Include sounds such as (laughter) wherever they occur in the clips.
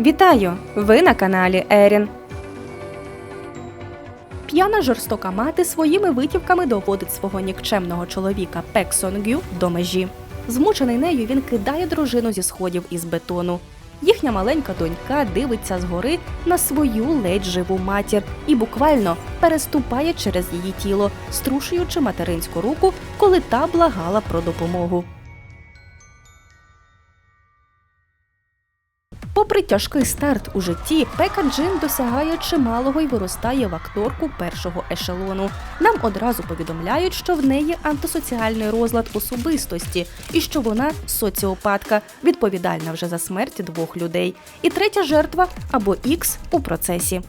Вітаю! Ви на каналі Ерін. П'яна жорстока мати своїми витівками доводить свого нікчемного чоловіка Пек Сонгю до межі. Змучений нею він кидає дружину зі сходів із бетону. Їхня маленька донька дивиться згори на свою ледь живу матір і буквально переступає через її тіло, струшуючи материнську руку, коли та благала про допомогу. Попри тяжкий старт у житті, Пека Джин досягає чималого і виростає в акторку першого ешелону. Нам одразу повідомляють, що в неї антисоціальний розлад особистості і що вона соціопатка, відповідальна вже за смерть двох людей. І третя жертва або Ікс у процесі.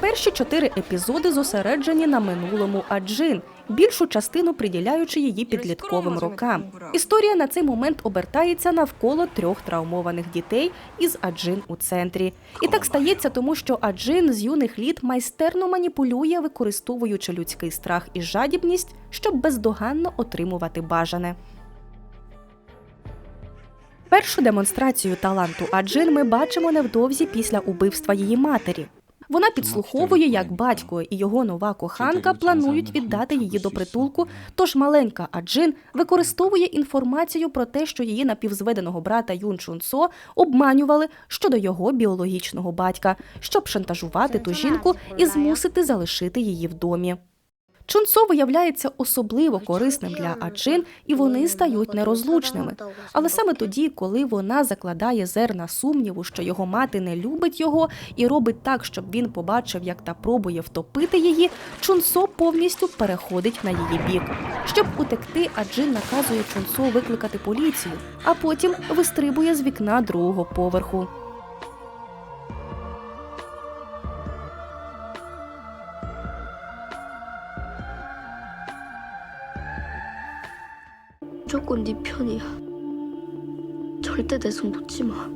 Перші чотири епізоди зосереджені на минулому Аджин, більшу частину приділяючи її підлітковим рокам. Історія на цей момент обертається навколо трьох травмованих дітей із Аджин у центрі. І так стається, тому що Аджин з юних літ майстерно маніпулює, використовуючи людський страх і жадібність, щоб бездоганно отримувати бажане. Першу демонстрацію таланту Аджин ми бачимо невдовзі після убивства її матері. Вона підслуховує, як батько і його нова коханка планують віддати її до притулку. Тож маленька Аджин використовує інформацію про те, що її напівзведеного брата Юн Чун Со обманювали щодо його біологічного батька, щоб шантажувати ту жінку і змусити залишити її в домі. Чунцо виявляється особливо корисним для Аджин, і вони стають нерозлучними. Але саме тоді, коли вона закладає зерна сумніву, що його мати не любить його і робить так, щоб він побачив, як та пробує втопити її, Чунсо повністю переходить на її бік. Щоб утекти, Аджин наказує Чунсо викликати поліцію, а потім вистрибує з вікна другого поверху. 무조건 네 편이야. 절대 내 손 놓지 마.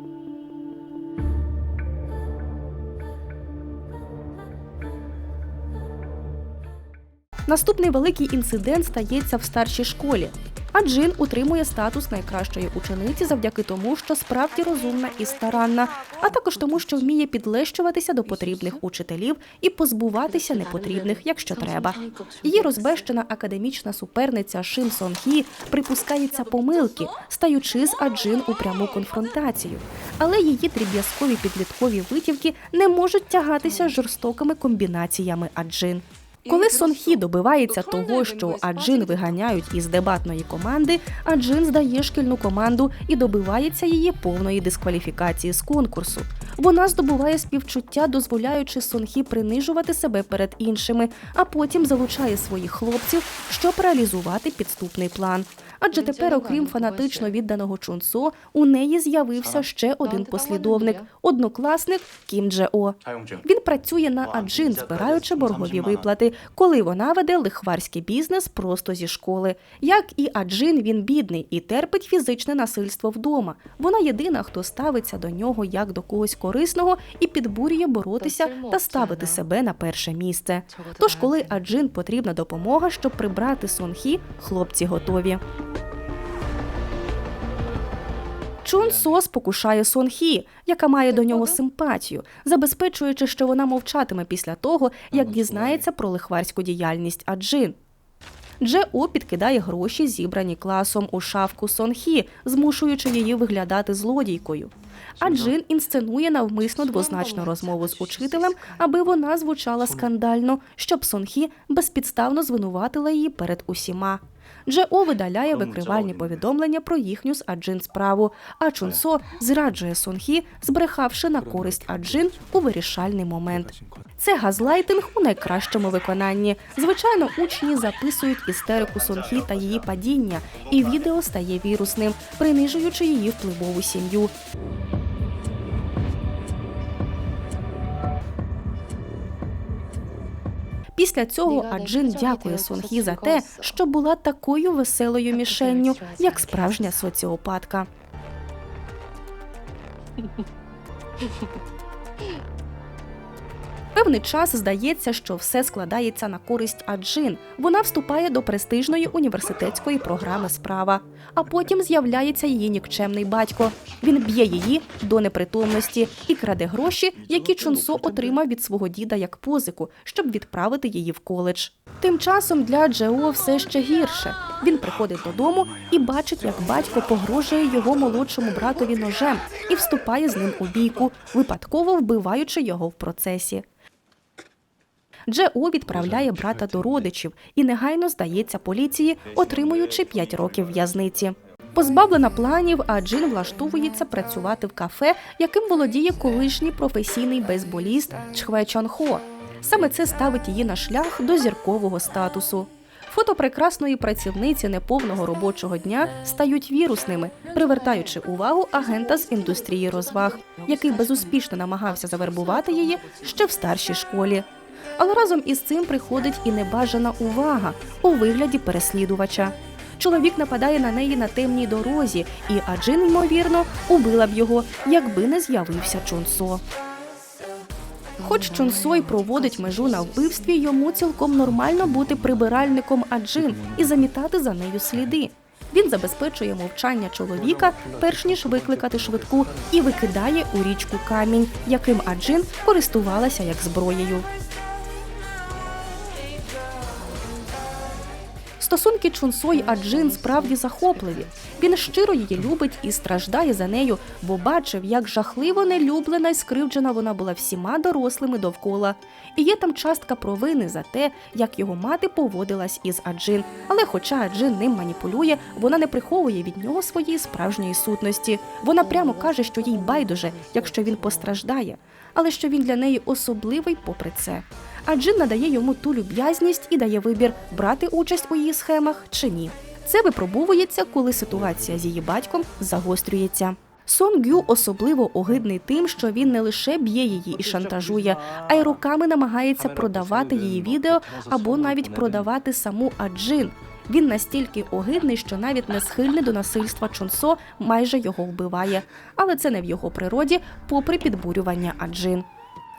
Наступний великий інцидент стається в старшій школі. А Джин утримує статус найкращої учениці завдяки тому, що справді розумна і старанна, а також тому, що вміє підлещуватися до потрібних учителів і позбуватися непотрібних, якщо треба. Її розбещена академічна суперниця Шим Сон Хі припускається помилки, стаючи з Аджин у пряму конфронтацію. Але її дріб'язкові підліткові витівки не можуть тягатися жорстокими комбінаціями Аджин. Коли Сонхі добивається того, що Аджин виганяють із дебатної команди, Аджин здає шкільну команду і добивається її повної дискваліфікації з конкурсу. Вона здобуває співчуття, дозволяючи Сонхі принижувати себе перед іншими, а потім залучає своїх хлопців, щоб реалізувати підступний план. Адже тепер, окрім фанатично відданого Чунсо, у неї з'явився ще один послідовник однокласник Кім Дже О. Він працює на Аджин, збираючи боргові виплати, коли вона веде лихварський бізнес просто зі школи. Як і Аджин, він бідний і терпить фізичне насильство вдома. Вона єдина, хто ставиться до нього як до когось корисного і підбурює боротися та ставити себе на перше місце. Тож, коли Аджин потрібна допомога, щоб прибрати Сонхі, хлопці готові. Чун Со спокушає Сон Хі, яка має до нього симпатію, забезпечуючи, що вона мовчатиме після того, як дізнається про лихварську діяльність Аджин. Дже О підкидає гроші, зібрані класом у шафку Сон Хі, змушуючи її виглядати злодійкою. А Джин інсценує навмисно двозначну розмову з учителем, аби вона звучала скандально, щоб Сон Хі безпідставно звинуватила її перед усіма. Дже О видаляє викривальні повідомлення про їхню з Аджин справу, а Чунсо зраджує Сон Хі, збрехавши на користь Аджин у вирішальний момент. Це газлайтинг у найкращому виконанні. Звичайно, учні записують істерику Сонхі та її падіння, і відео стає вірусним, принижуючи її впливову сім'ю. Після цього Аджин дякує Сонхі за те, що була такою веселою мішенню, як справжня соціопатка. (laughs) Певний час здається, що все складається на користь Аджин. Вона вступає до престижної університетської програми справа. А потім з'являється її нікчемний батько. Він б'є її до непритомності і краде гроші, які Чунсо отримав від свого діда як позику, щоб відправити її в коледж. Тим часом для Джео все ще гірше. Він приходить додому і бачить, як батько погрожує його молодшому братові ножем і вступає з ним у бійку, випадково вбиваючи його в процесі. Джео відправляє брата до родичів і негайно здається поліції, отримуючи 5 років в'язниці. Позбавлена планів, а Джин влаштовується працювати в кафе, яким володіє колишній професійний бейсболіст Чхве Чон Хо. Саме це ставить її на шлях до зіркового статусу. Фото прекрасної працівниці неповного робочого дня стають вірусними, привертаючи увагу агента з індустрії розваг, який безуспішно намагався завербувати її ще в старшій школі. Але разом із цим приходить і небажана увага у вигляді переслідувача. Чоловік нападає на неї на темній дорозі, і Аджин, ймовірно, убила б його, якби не з'явився Чонсо. Хоч Чонсо й проводить межу на вбивстві, йому цілком нормально бути прибиральником Аджин і замітати за нею сліди. Він забезпечує мовчання чоловіка, перш ніж викликати швидку, і викидає у річку камінь, яким Аджин користувалася як зброєю. Стосунки Чунсо й Аджин справді захопливі. Він щиро її любить і страждає за нею, бо бачив, як жахливо нелюблена й скривджена вона була всіма дорослими довкола. І є там частка провини за те, як його мати поводилась із Аджин. Але, хоча Аджин ним маніпулює, вона не приховує від нього своєї справжньої сутності. Вона прямо каже, що їй байдуже, якщо він постраждає, але що він для неї особливий попри це. А надає йому ту люб'язність і дає вибір брати участь у її схемах чи ні. Це випробовується, коли ситуація з її батьком загострюється. Сон Гю особливо огидний тим, що він не лише б'є її і шантажує, а й роками намагається продавати її відео або навіть продавати саму Аджин. Він настільки огидний, що навіть не схильний до насильства Чонсо майже його вбиває. Але це не в його природі, попри підбурювання Аджин.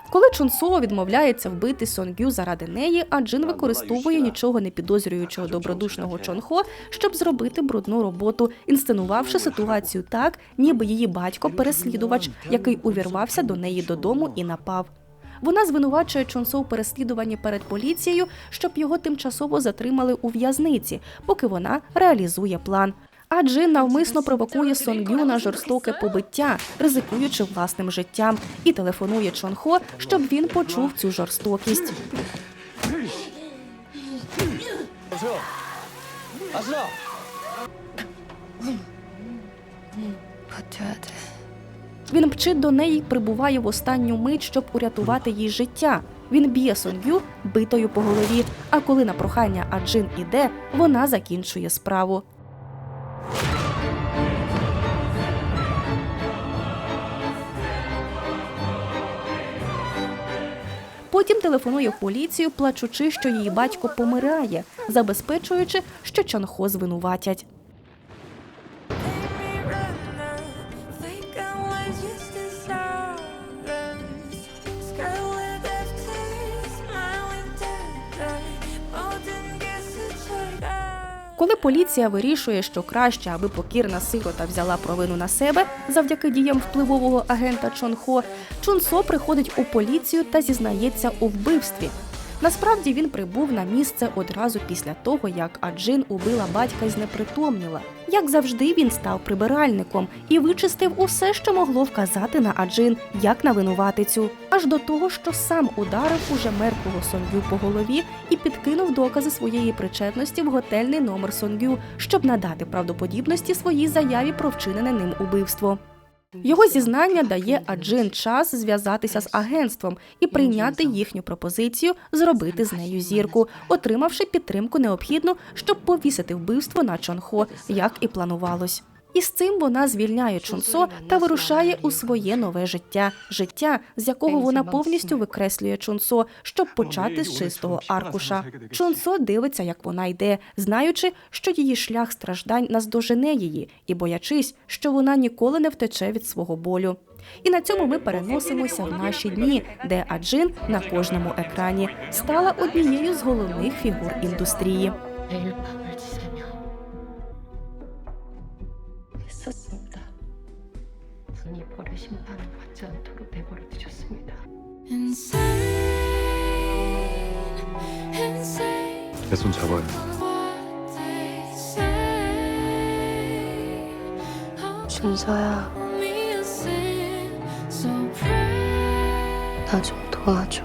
Коли Чунсо відмовляється вбити Сонгю заради неї, а Джин використовує нічого не підозрюючого добродушного Чонхо, щоб зробити брудну роботу, інсценувавши ситуацію так, ніби її батько переслідувач, який увірвався до неї додому і напав. Вона звинувачує Чонсо у переслідуванні перед поліцією, щоб його тимчасово затримали у в'язниці, поки вона реалізує план а навмисно провокує Сон Ю на жорстоке побиття, ризикуючи власним життям, і телефонує Чон Хо, щоб він почув цю жорстокість. Він мчить до неї, прибуває в останню мить, щоб урятувати їй життя. Він б'є Сонгю битою по голові. А коли на прохання Аджин іде, вона закінчує справу. Потім телефонує в поліцію, плачучи, що її батько помирає, забезпечуючи, що Чанхо звинуватять. Коли поліція вирішує, що краще, аби покірна сирота взяла провину на себе завдяки діям впливового агента Чонхо, Чонсо приходить у поліцію та зізнається у вбивстві. Насправді він прибув на місце одразу після того, як Аджин убила батька і знепритомніла. Як завжди, він став прибиральником і вичистив усе, що могло вказати на Аджин, як на винуватицю, аж до того, що сам ударив уже мертвого Сонгю по голові і підкинув докази своєї причетності в готельний номер Сонгю, щоб надати правдоподібності своїй заяві про вчинене ним убивство. Його зізнання дає Аджин час зв'язатися з агентством і прийняти їхню пропозицію зробити з нею зірку, отримавши підтримку необхідну, щоб повісити вбивство на Чонхо, як і планувалось. І з цим вона звільняє Чунсо та вирушає у своє нове життя, життя, з якого вона повністю викреслює Чунсо, щоб почати з чистого аркуша. Чунсо дивиться, як вона йде, знаючи, що її шлях страждань наздожене її, і боячись, що вона ніколи не втече від свого болю. І на цьому ми переносимося в наші дні, де Аджин на кожному екрані стала однією з головних фігур індустрії. 내버려 두셨습니다. 내 손 잡아요. 준서야, 나 좀 도와줘.